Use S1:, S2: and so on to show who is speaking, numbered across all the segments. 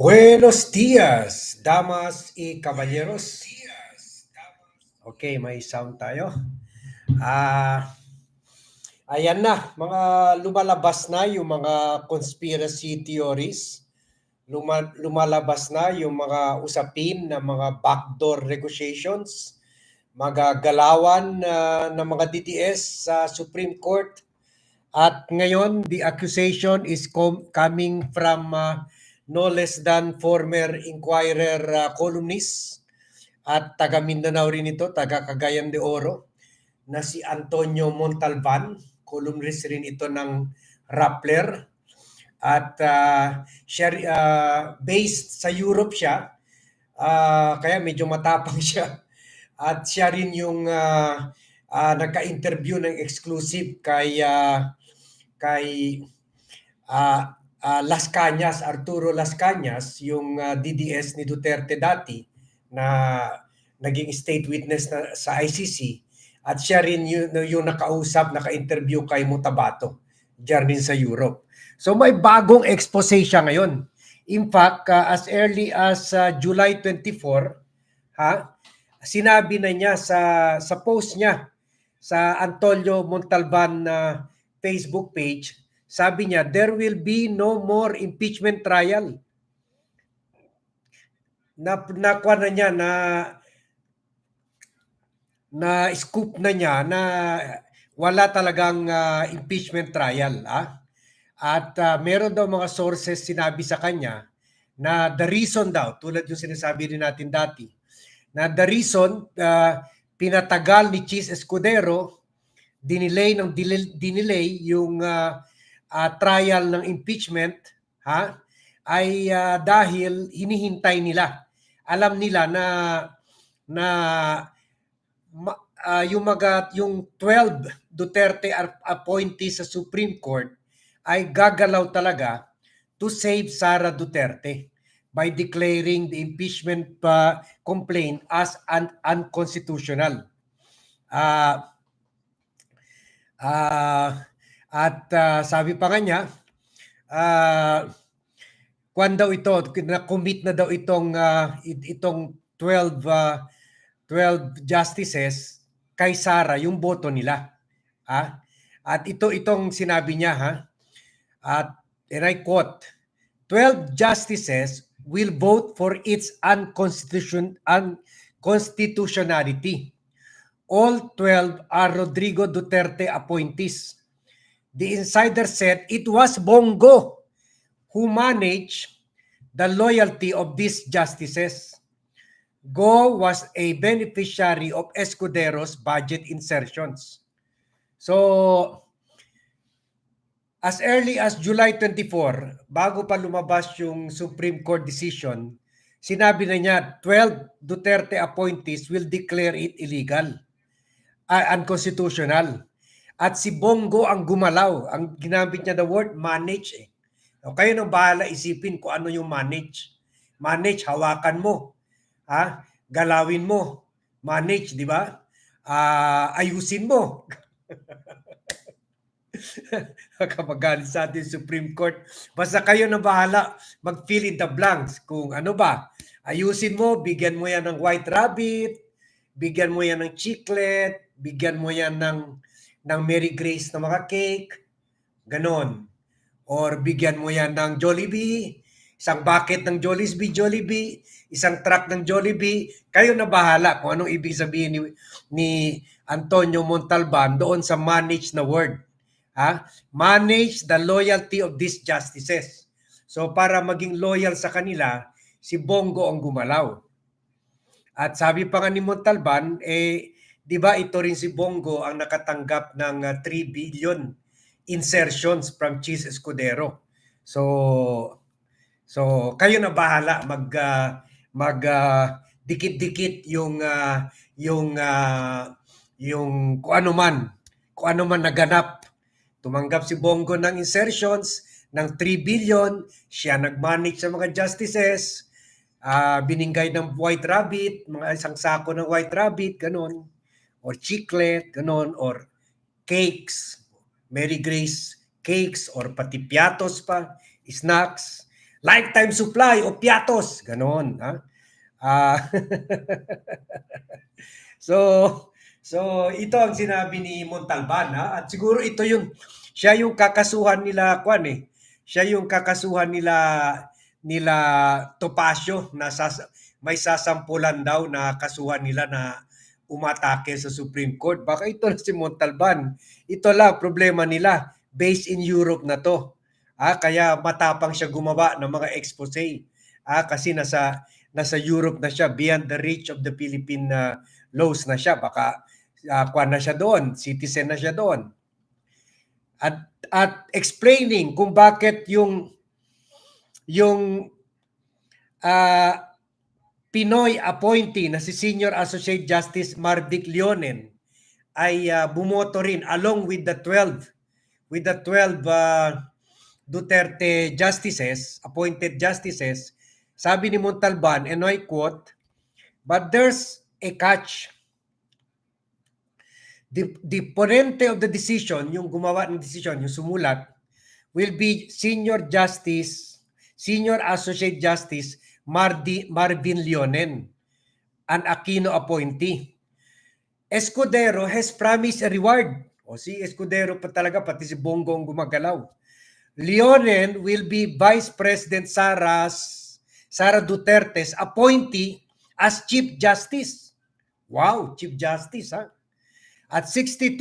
S1: Buenos días, damas y caballeros. Okay, may sound tayo. Ah, ayan na, mga lumalabas na yung mga conspiracy theories. Luma, lumalabas na yung mga usapin na mga backdoor negotiations, magagalawan uh, ng mga DDS sa Supreme Court. At ngayon, the accusation is com- coming from uh, no less than former Inquirer uh, columnist at taga Mindanao rin ito, taga Cagayan de Oro, na si Antonio Montalban, columnist rin ito ng Rappler. At uh, siya, uh, based sa Europe siya, uh, kaya medyo matapang siya. At siya rin yung uh, uh, nagka-interview ng exclusive kay uh, kay uh, uh, Las Cañas, Arturo Las Cañas, yung uh, DDS ni Duterte dati na naging state witness na, sa ICC at siya rin yung, yung nakausap, naka-interview kay Mutabato diyan rin sa Europe. So may bagong expose siya ngayon. In fact, uh, as early as uh, July 24, ha, sinabi na niya sa sa post niya sa Antonio Montalban na uh, Facebook page, sabi niya, there will be no more impeachment trial. Na, nakuha na niya na na scoop na niya na wala talagang uh, impeachment trial. Ah? At uh, meron daw mga sources sinabi sa kanya na the reason daw, tulad yung sinasabi rin natin dati, na the reason uh, pinatagal ni Cheese Escudero, dinelay ng dinelay yung uh, uh, trial ng impeachment ha ay uh, dahil hinihintay nila alam nila na na uh, yung mga yung 12 Duterte appointees sa Supreme Court ay gagalaw talaga to save Sara Duterte by declaring the impeachment uh, complaint as un- unconstitutional. Uh, uh, at uh, sabi pa nga niya, uh, kwan daw ito, na-commit na daw itong, uh, itong 12, uh, 12 justices kay Sara, yung boto nila. Ha? At ito itong sinabi niya, ha? At, and I quote, 12 justices will vote for its unconstitution, unconstitutionality. All 12 are Rodrigo Duterte appointees. The insider said it was Bongo who managed the loyalty of these justices. Go was a beneficiary of Escudero's budget insertions. So, as early as July 24, bago pa lumabas yung Supreme Court decision, sinabi na niya 12 Duterte appointees will declare it illegal, uh, unconstitutional. At si Bongo ang gumalaw. Ang ginamit niya the word manage eh. O kayo nang bahala isipin kung ano yung manage. Manage, hawakan mo. Ha? Galawin mo. Manage, di ba? Uh, ayusin mo. Kapag sa ating Supreme Court. Basta kayo na bahala mag-fill in the blanks kung ano ba. Ayusin mo, bigyan mo yan ng white rabbit, bigyan mo yan ng chiclet, bigyan mo yan ng ng Mary Grace na mga cake, ganon. Or bigyan mo yan ng Jollibee, isang bucket ng Jollibee, Jollibee, isang truck ng Jollibee, kayo na bahala kung anong ibig sabihin ni, ni Antonio Montalban doon sa manage na word. Ha? Manage the loyalty of these justices. So para maging loyal sa kanila, si Bongo ang gumalaw. At sabi pa nga ni Montalban, eh, 'di ba ito rin si Bongo ang nakatanggap ng uh, ah, 3 billion insertions from Cheese Escudero. So so kayo na bahala mag uh, mag uh, dikit-dikit yung uh, yung uh, yung kung ano man kung ano man naganap. Tumanggap si Bongo ng insertions ng 3 billion, siya nag-manage sa mga justices, uh, biningay ng white rabbit, mga isang sako ng white rabbit, ganun or chiclet, ganon, or cakes, Mary Grace cakes, or pati piatos pa, snacks. lifetime supply o piatos, ganon. Ha? Ah, so, so ito ang sinabi ni Montalban ha? at siguro ito yung siya yung kakasuhan nila kwan eh. Siya yung kakasuhan nila nila Topacio na sas, may sasampulan daw na kasuhan nila na umatake sa Supreme Court. Baka ito na si Montalban. Ito lang problema nila. Based in Europe na to. Ah, kaya matapang siya gumawa ng mga expose. Ah, kasi nasa nasa Europe na siya, beyond the reach of the Philippine uh, laws na siya. Baka uh, kwan na siya doon, citizen na siya doon. At at explaining kung bakit yung yung uh, Pinoy appointee na si Senior Associate Justice Marvic Leonen ay uh, bumoto rin along with the 12 with the 12 uh, Duterte justices, appointed justices. Sabi ni Montalban, and I quote, but there's a catch. The, the ponente of the decision, yung gumawa ng decision, yung sumulat, will be Senior Justice, Senior Associate Justice Mardi, Marvin Leonen, an Aquino appointee. Escudero has promised a reward. O si Escudero pa talaga, pati si Bongo ang gumagalaw. Leonen will be Vice President Sara's, Sara Duterte's appointee as Chief Justice. Wow, Chief Justice ha. At 62,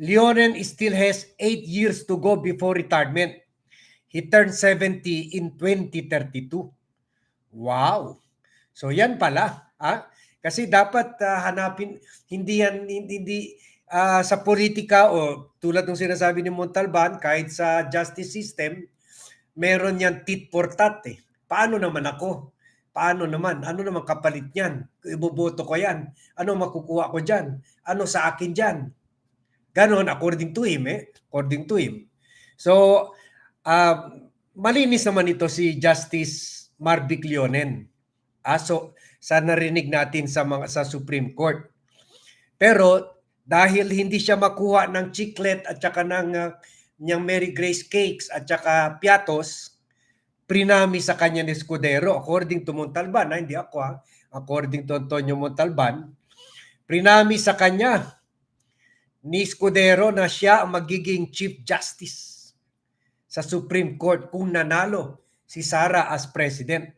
S1: Leonen still has 8 years to go before retirement. He turned 70 in 2032. Wow. So yan pala, ah. Kasi dapat uh, hanapin hindi yan hindi, hindi uh, sa politika o tulad ng sinasabi ni Montalban kahit sa justice system meron yan tit for tat eh. Paano naman ako? Paano naman? Ano naman kapalit niyan? Iboboto ko yan. Ano makukuha ko diyan? Ano sa akin diyan? Ganon according to him eh. According to him. So uh, malinis naman ito si Justice Marvic Leonen. Ah, so, sa narinig natin sa mga sa Supreme Court. Pero dahil hindi siya makuha ng chiclet at saka ng uh, niyang Mary Grace cakes at saka piatos, prinami sa kanya ni Escudero according to Montalban, na hindi ako ha, according to Antonio Montalban, prinami sa kanya ni Escudero na siya ang magiging Chief Justice sa Supreme Court kung nanalo si Sara as President.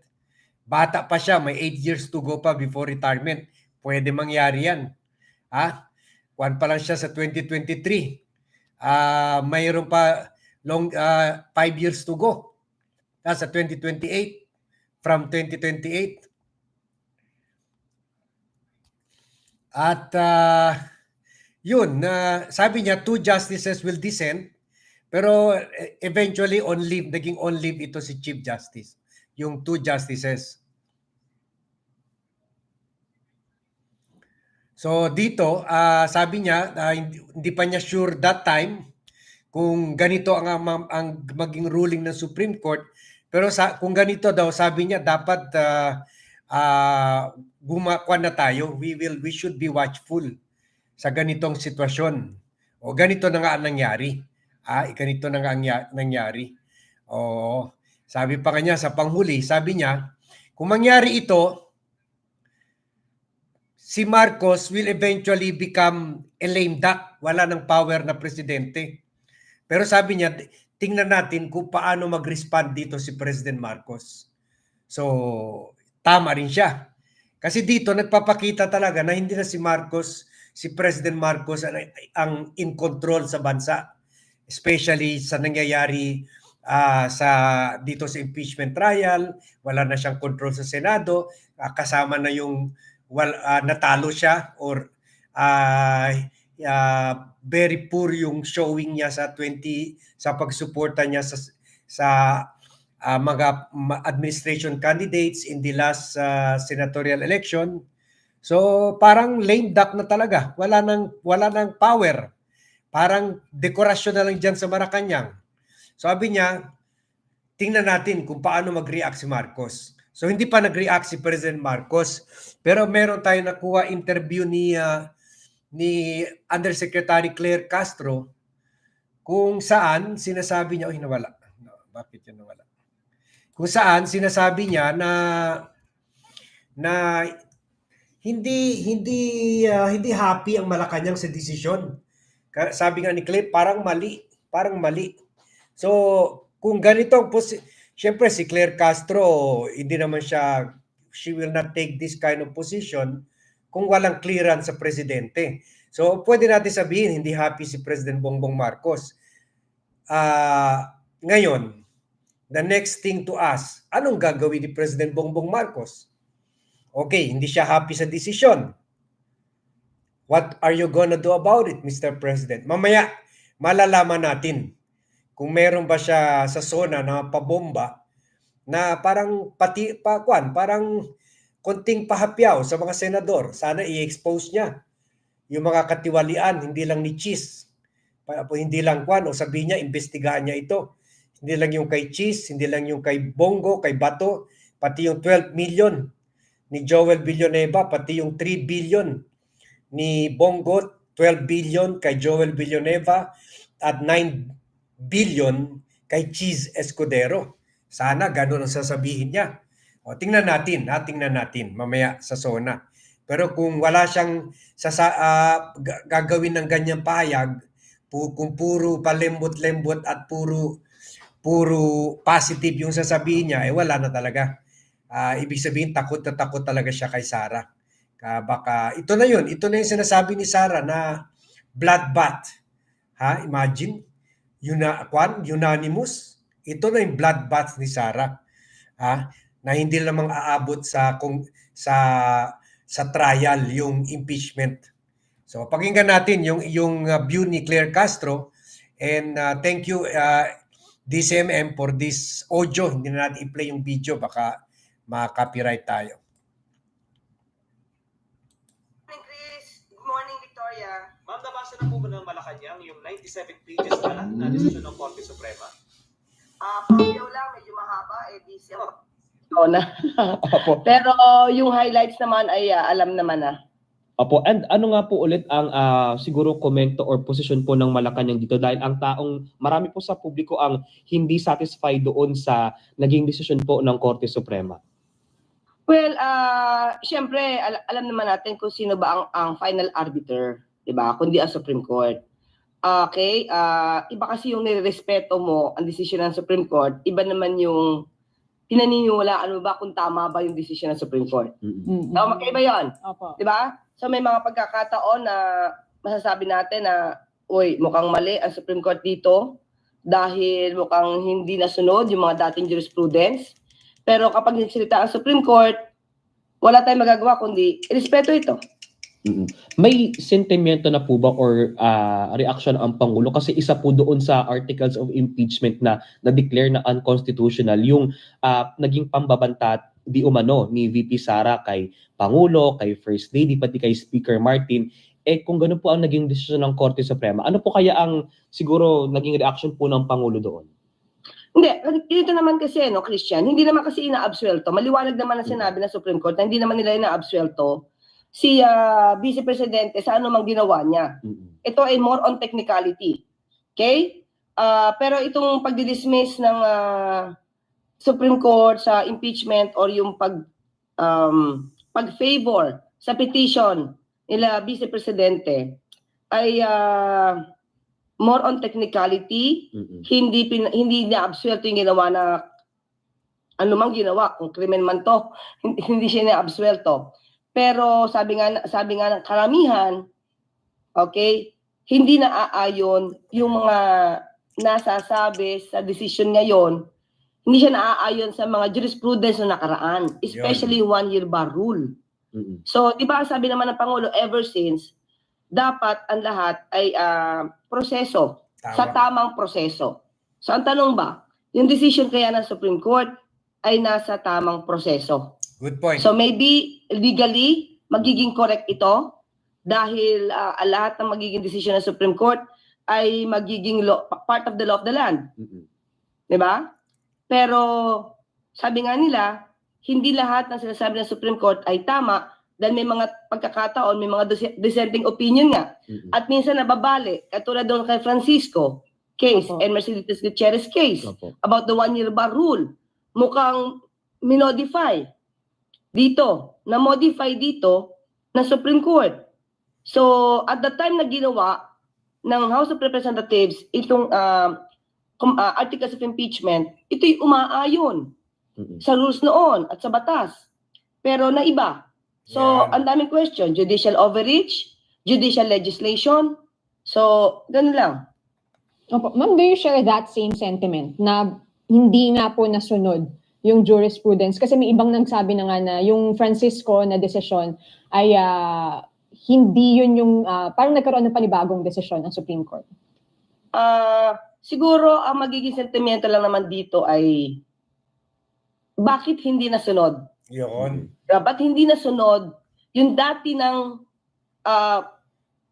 S1: Bata pa siya, may 8 years to go pa before retirement. Pwede mangyari yan. Ha? Kuan pa lang siya sa 2023. Uh, mayroon pa long 5 uh, years to go. Uh, sa 2028 from 2028. At uh, yun, uh, sabi niya two justices will dissent pero eventually on leave, naging on leave ito si Chief Justice yung two justices. So dito, uh, sabi niya, uh, hindi, pa niya sure that time kung ganito ang, ang, maging ruling ng Supreme Court. Pero sa, kung ganito daw, sabi niya, dapat uh, uh, gumawa na tayo. We, will, we should be watchful sa ganitong sitwasyon. O ganito na nga ang nangyari. Ah, ganito na nga ang nangyari. O, sabi pa kanya sa panghuli, sabi niya, kung mangyari ito, si Marcos will eventually become a lame duck. Wala ng power na presidente. Pero sabi niya, tingnan natin kung paano mag-respond dito si President Marcos. So, tama rin siya. Kasi dito nagpapakita talaga na hindi na si Marcos, si President Marcos ang in control sa bansa. Especially sa nangyayari uh, sa dito sa impeachment trial, wala na siyang control sa Senado, uh, kasama na yung well, uh, natalo siya or uh, uh, very poor yung showing niya sa 20 sa pagsuporta niya sa sa uh, mga administration candidates in the last uh, senatorial election. So parang lame duck na talaga. Wala nang wala nang power. Parang dekorasyon na lang diyan sa Malacanang sabi niya, tingnan natin kung paano mag-react si Marcos. So hindi pa nag-react si President Marcos, pero meron tayo nakuha interview ni uh, ni Undersecretary Claire Castro kung saan sinasabi niya, oh, nawala. No, bakit yun nawala? kung saan sinasabi niya na na hindi hindi ah, hindi happy ang Malacanang sa desisyon. Sabi nga ni Clay, parang mali, parang mali. So, kung ganito posi- Siyempre si Claire Castro, hindi naman siya she will not take this kind of position kung walang clearance sa presidente. So, pwede natin sabihin hindi happy si President Bongbong Marcos. Ah, ngayon, the next thing to ask, anong gagawin ni President Bongbong Marcos? Okay, hindi siya happy sa desisyon. What are you gonna do about it, Mr. President? Mamaya, malalaman natin kung meron ba siya sa zona na pabomba na parang pati pa kwan, parang konting pahapyaw sa mga senador. Sana i-expose niya yung mga katiwalian, hindi lang ni Cheese. Hindi lang kwan, o sabihin niya, investigahan niya ito. Hindi lang yung kay Cheese, hindi lang yung kay Bongo, kay Bato, pati yung 12 million ni Joel Villanueva, pati yung 3 billion ni Bongo, 12 billion kay Joel Villanueva, at 9 billion kay Cheese Escudero. Sana ganun ang sasabihin niya. O, tingnan natin, ha? tingnan natin mamaya sa zona. Pero kung wala siyang sasa, ga- gagawin ng ganyang pahayag, pu- kung puro palembot-lembot at puro puro positive yung sasabihin niya, eh wala na talaga. Ah, ibig sabihin, takot na takot talaga siya kay Sarah. Ka baka, ito na yun, ito na yung sinasabi ni Sarah na bloodbath. Ha? Imagine, Una, kwan, unanimous. Ito na yung bloodbath ni Sarah. Ha? Na hindi lamang aabot sa kung sa sa trial yung impeachment. So pakinggan natin yung yung uh, view ni Claire Castro and uh, thank you uh, DCMM for this audio. Hindi na natin i-play yung video baka ma-copyright tayo.
S2: Po ba ng Malacanang yung 97 pages na, na desisyon ng Korte Suprema?
S3: Ah, pangyaw lang, medyo mahaba, eh, di siya.
S4: Ikaw na.
S5: Opo.
S4: Pero yung highlights naman ay ah, alam naman na.
S5: Opo. And ano nga po ulit ang ah, siguro komento or position po ng Malacanang dito dahil ang taong marami po sa publiko ang hindi satisfied doon sa naging desisyon po ng Korte Suprema.
S4: Well, ah syempre al- alam naman natin kung sino ba ang, ang final arbiter, 'di ba? Kundi ang Supreme Court. Okay, ah iba kasi yung nirespeto mo ang desisyon ng Supreme Court, iba naman yung pinaniniwalaan mo ba kung tama ba yung desisyon ng Supreme Court.
S5: Mm-mm.
S4: So, magkaiba 'yon.
S6: Opo.
S4: 'di ba? So may mga pagkakataon na masasabi natin na uy, mukhang mali ang Supreme Court dito dahil mukhang hindi nasunod yung mga dating jurisprudence. Pero kapag nagsalita ang Supreme Court, wala tayong magagawa kundi irespeto ito.
S5: May sentimento na po ba or ah, reaction ang Pangulo kasi isa po doon sa articles of impeachment na na-declare na unconstitutional yung ah, naging pambabanta di umano ni VP Sara kay Pangulo, kay First Lady, pati kay Speaker Martin. Eh kung ganun po ang naging desisyon ng Korte Suprema, ano po kaya ang siguro naging reaction po ng Pangulo doon?
S4: Hindi, dito naman kasi, no, Christian, hindi naman kasi inaabsuelto. Maliwanag naman ang sinabi ng Supreme Court na hindi naman nila inaabsuelto si ah, Vice Presidente sa anumang ginawa niya.
S5: Mm-mm.
S4: ito ay more on technicality. Okay? Ah, pero itong pagdi-dismiss ng ah, Supreme Court sa impeachment or yung pag um, pag-favor sa petition nila Vice Presidente ay ah, more on technicality,
S5: Mm-mm.
S4: hindi pin, hindi na absuelto yung ginawa na anumang ginawa kung krimen man to hindi, hindi siya na absuelto pero sabi nga sabi nga ng karamihan okay hindi na aayon yung mga nasasabi sa decision ngayon hindi siya naaayon sa mga jurisprudence na nakaraan especially one year bar rule
S5: Mm-mm.
S4: So, di ba sabi naman ng Pangulo, ever since, dapat ang lahat ay ah, proseso, sa
S1: Tama.
S4: tamang proseso. So, ang tanong ba, yung decision kaya ng Supreme Court ay nasa tamang proseso.
S1: Good point.
S4: So, maybe legally, magiging correct ito dahil ah, ang lahat ng magiging decision ng Supreme Court ay magiging law, part of the law of the land.
S5: Mm-mm.
S4: Di ba? Pero sabi nga nila, hindi lahat ng sinasabi ng Supreme Court ay tama dahil may mga pagkakataon, may mga dis- dissenting opinion nga.
S5: Mm-mm.
S4: At minsan nababali, katulad doon kay Francisco case
S6: Opo.
S4: and Mercedes Gutierrez case
S5: Opo.
S4: about the one-year bar rule. mukhang minodify dito, na-modify dito na Supreme Court. So, at the time na ginawa ng House of Representatives itong kum- ah, articles of impeachment, ito'y umaayon
S5: Mm-mm.
S4: sa rules noon at sa batas. Pero naiba. So,
S1: Yan.
S4: ang daming question. Judicial overreach, judicial legislation. So, ganun lang.
S6: Opo. Ma'am, do you share that same sentiment na hindi nga po nasunod yung jurisprudence? Kasi may ibang nagsabi na nga na yung Francisco na desisyon ay ah, hindi yun yung, ah, parang nagkaroon ng panibagong desisyon ng Supreme Court.
S4: Ah, siguro ang magiging sentimento lang naman dito ay bakit hindi nasunod?
S1: Yun.
S4: Dapat hindi nasunod yung dati ng ah,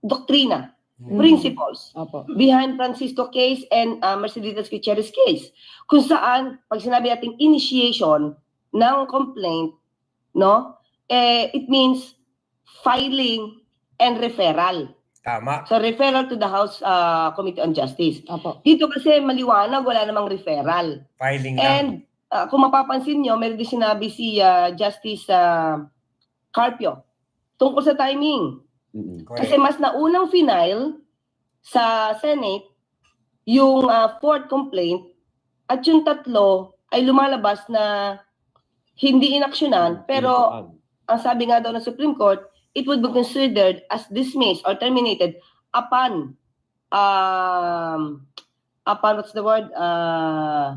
S4: doktrina,
S1: Mm.
S4: principles
S6: Opo.
S4: behind Francisco case and uh, Mercedes Gutierrez case. Kung saan, pag sinabi nating initiation ng complaint, no, eh, it means filing and referral.
S1: Tama.
S4: So, referral to the House uh, Committee on Justice.
S6: Opo.
S4: Dito kasi maliwanag, wala namang referral.
S1: Filing lang.
S4: And uh, kung mapapansin nyo, meron din sinabi si uh, Justice uh, Carpio tungkol sa timing.
S5: Mm-mm.
S4: Kasi mas naunang final sa Senate yung uh, fourth complaint at yung tatlo ay lumalabas na hindi inaksyonan pero ang sabi nga daw ng Supreme Court it would be considered as dismissed or terminated upon um upon what's the word uh,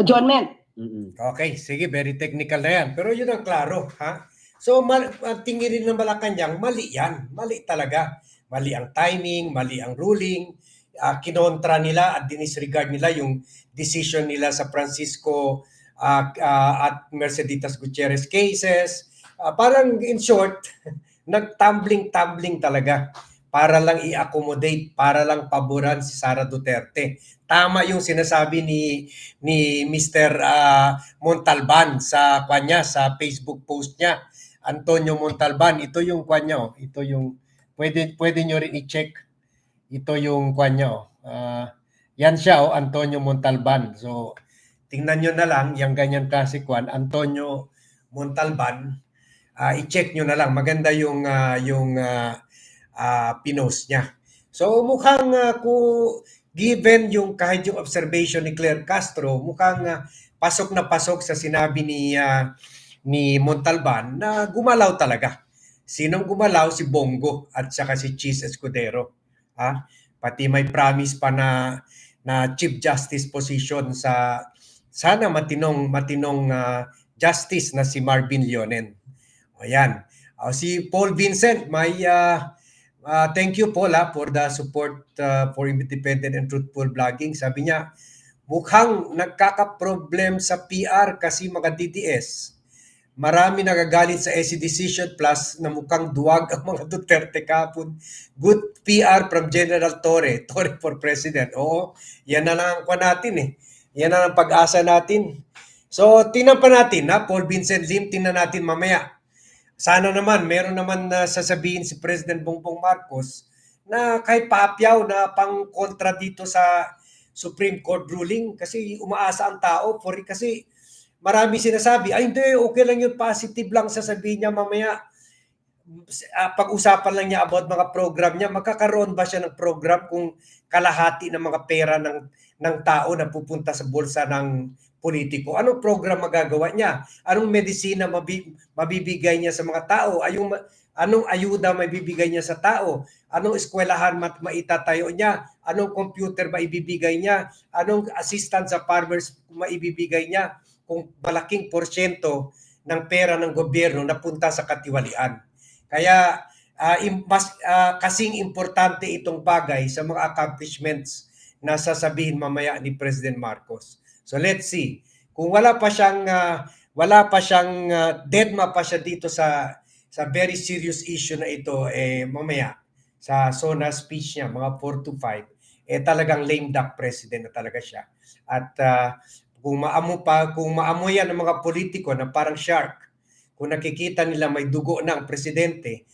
S4: adjournment
S5: Mm-mm.
S1: Okay, sige, very technical na yan. Pero yun ang klaro, ha? So, mal- tingin rin ng Malacanang, mali yan. Mali talaga. Mali ang timing, mali ang ruling. ah, kinontra nila at dinisregard nila yung decision nila sa Francisco ah, ah, at Merceditas Gutierrez cases. Ah, parang in short, nag-tumbling-tumbling talaga para lang i-accommodate, para lang paboran si Sara Duterte. Tama yung sinasabi ni ni Mr. ah, Montalban sa kanya sa Facebook post niya. Antonio Montalban, ito yung kanya oh. Ito yung pwede pwede niyo rin i-check. Ito yung kanya oh. Ah, yan siya oh, Antonio Montalban. So tingnan niyo na lang yung ganyan klase kwan Antonio Montalban. Ah, i-check niyo na lang. Maganda yung ah, yung ah, ah, pinost niya. So mukhang ah, ku given yung kahit yung observation ni Claire Castro, mukhang ah, pasok na pasok sa sinabi ni ah, ni Montalban na gumalaw talaga. Sinong gumalaw? Si Bongo at saka si Cheese Escudero. Ha? Pati may promise pa na na Chief Justice position sa sana matinong matinong ah, justice na si Marvin Leonen. Ayan. Ah, si Paul Vincent, may ah, ah, thank you Paul ah, for the support ah, for independent and truthful blogging. Sabi niya, mukhang nagkaka-problem sa PR kasi mga DDS. Marami nagagalit sa SC Decision Plus na mukhang duwag ang mga Duterte kapon. Good PR from General Torre. Torre for President. Oo, yan na lang ang natin eh. Yan na ang pag-asa natin. So, tingnan pa natin ha, Paul Vincent Lim, tingnan natin mamaya. Sana naman, meron naman na sasabihin si President Bongbong Marcos na kahit paapyaw na pang kontra dito sa Supreme Court ruling kasi umaasa ang tao for kasi marami sinasabi, ay hindi, okay lang yun, positive lang sasabihin niya mamaya. Ah, pag-usapan lang niya about mga program niya, magkakaroon ba siya ng program kung kalahati ng mga pera ng, ng tao na pupunta sa bulsa ng politiko? Anong program magagawa niya? Anong medisina mabi, mabibigay niya sa mga tao? Ayong, anong ayuda maibibigay niya sa tao? Anong eskwelahan mat maitatayo niya? Anong computer maibibigay niya? Anong assistance sa farmers maibibigay niya? Kung malaking porsyento ng pera ng gobyerno napunta sa katiwalian. Kaya im- mas ah, kasing importante itong bagay sa mga accomplishments na sasabihin mamaya ni President Marcos. So let's see. Kung wala pa siyang ah, wala pa siyang ah, deadma pa siya dito sa sa very serious issue na ito eh mamaya sa SONA speech niya mga 4 to 5 eh talagang lame duck president na talaga siya. At ah, kung maamo pa kung maamo yan ng mga politiko na parang shark kung nakikita nila may dugo na ang presidente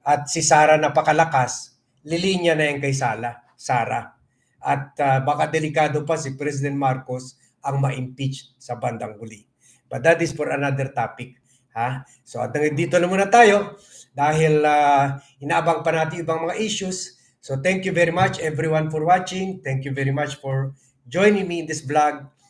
S1: at si Sara napakalakas, lilinya na yan kay Sala, Sara. At ah, baka delikado pa si President Marcos ang ma-impeach sa bandang huli. But that is for another topic. Ha? So hanggang dito na muna tayo dahil ah, inaabang pa natin ibang mga issues. So thank you very much everyone for watching. Thank you very much for joining me in this vlog